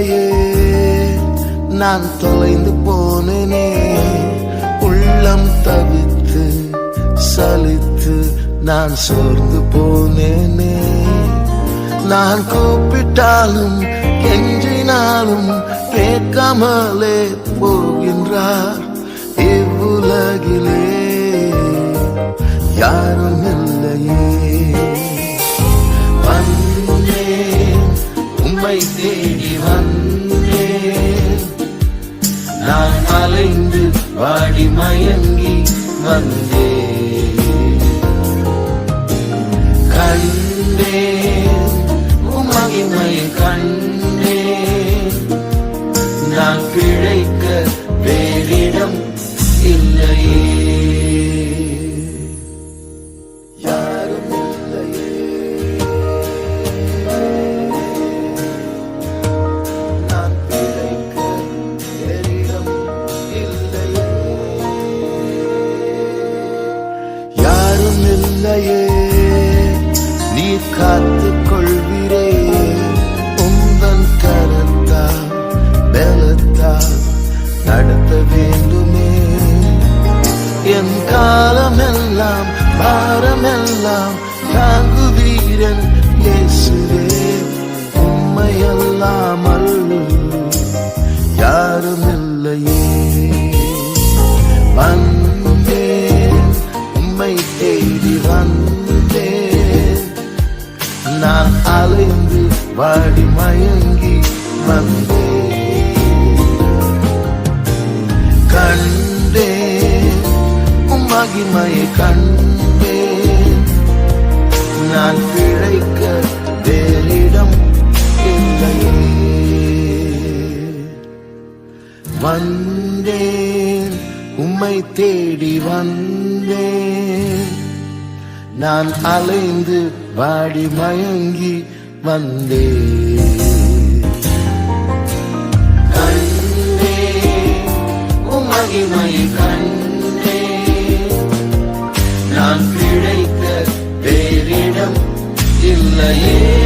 இல்லையே நான் தொலைந்து போனேனே. உள்ளம் தவித்து சலித்து நான் சோர்ந்து போனேனே. நான் கூப்பிட்டாலும் கெஞ்சினாலும் கேட்காமலே போகின்றார் இவ்வுலகிலே. யாரும் இல்லையே. உம்மை தேடி வந்தேன். நான் அலைந்து வாடி மயங்கி வந்தேன். கண்டேன் உமகிமை கண்டேன். நான் பிழைக்க வேறிடம் இல்லையே. என் காலமெல்லாம் பாரமெல்லாம் தாங்குவீரன் இயேசுவே. உம்மையெல்லாம் யாரும் இல்லையே வந்தேன் உம்மை தேடி வந்தேன். நான் அலைந்து வாடி மயங்கி வந்தேன். மகிமையை கண்டேன். நான் பிழைக்க வேறிடம் இல்லையே. வந்தேன் உம்மை தேடி வந்தேன். நான் அலைந்து வாடி மயங்கி வந்தேன். நான் பிழைக்க வேறிடம் இல்லையே